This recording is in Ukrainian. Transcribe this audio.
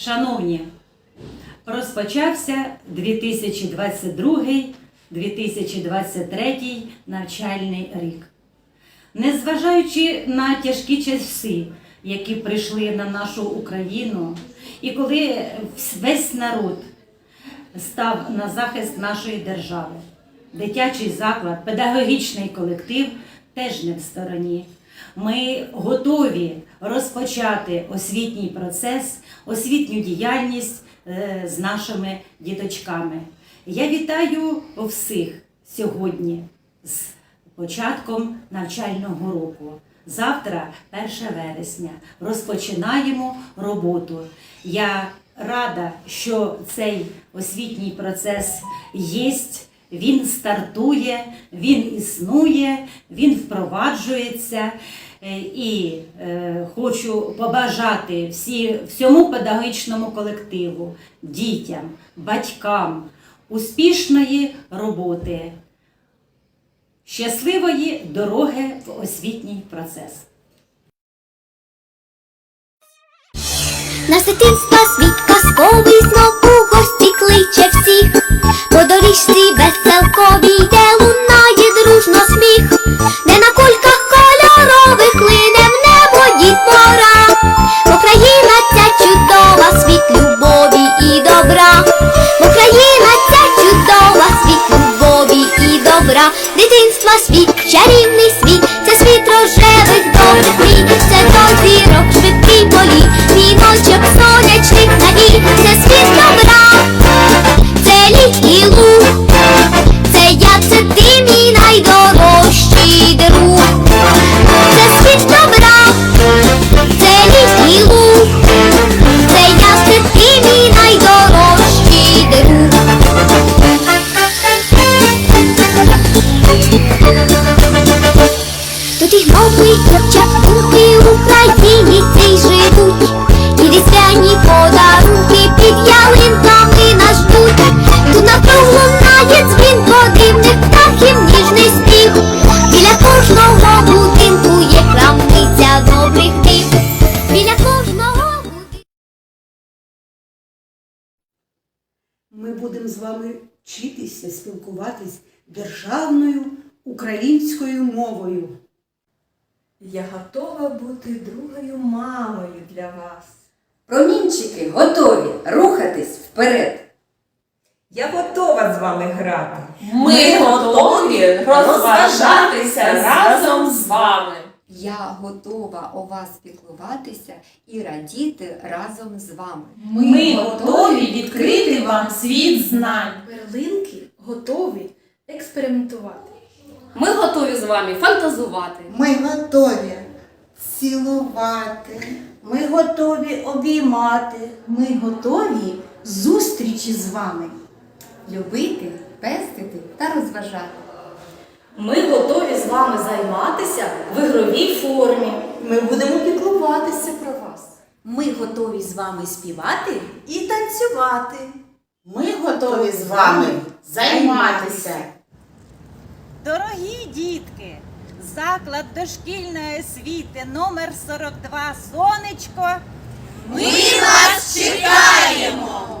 Шановні, розпочався 2022-2023 навчальний рік. Незважаючи на тяжкі часи, які прийшли на нашу Україну, і коли весь народ став на захист нашої держави, дитячий заклад, педагогічний колектив теж не в стороні. Ми готові розпочати освітній процес, освітню діяльність е, з нашими діточками. Я вітаю всіх сьогодні з початком навчального року. Завтра, 1 вересня, розпочинаємо роботу. Я рада, що цей освітній процес є. Він стартує, він існує, він впроваджується. Е, І е, хочу побажати всі, всьому педагогічному колективу, дітям, батькам успішної роботи, щасливої дороги в освітній процес. Дитинства світ казковий знов веселковій, де лунає дружно сміх, де на кульках кольорових лине в небо дітвора. Україна ця чудова, світ любові і добра. Україна ця чудова, світ любові і добра. Дитинства світ, чарівний світ, це світ рожевих добрих мрій, будемо з вами вчитися спілкуватись державною українською мовою. Я готова бути другою мамою для вас. Промінчики готові рухатись вперед. Я готова з вами грати. Ми готові розважатися разом з вами. Я готова о вас піклуватися і радіти разом з вами. Ми готові відкрити вам світ знань. Перлинки готові експериментувати. Ми готові з вами фантазувати. Ми готові цілувати. Ми готові обіймати. Ми готові зустрічі з вами. Любити, пестити та розважати. Ми готові з вами займатися в ігровій формі. Ми будемо піклуватися про вас. Ми готові з вами співати і танцювати. Ми готові з вами займатися. Дорогі дітки, заклад дошкільної освіти номер 42 Сонечко. Ми вас чекаємо!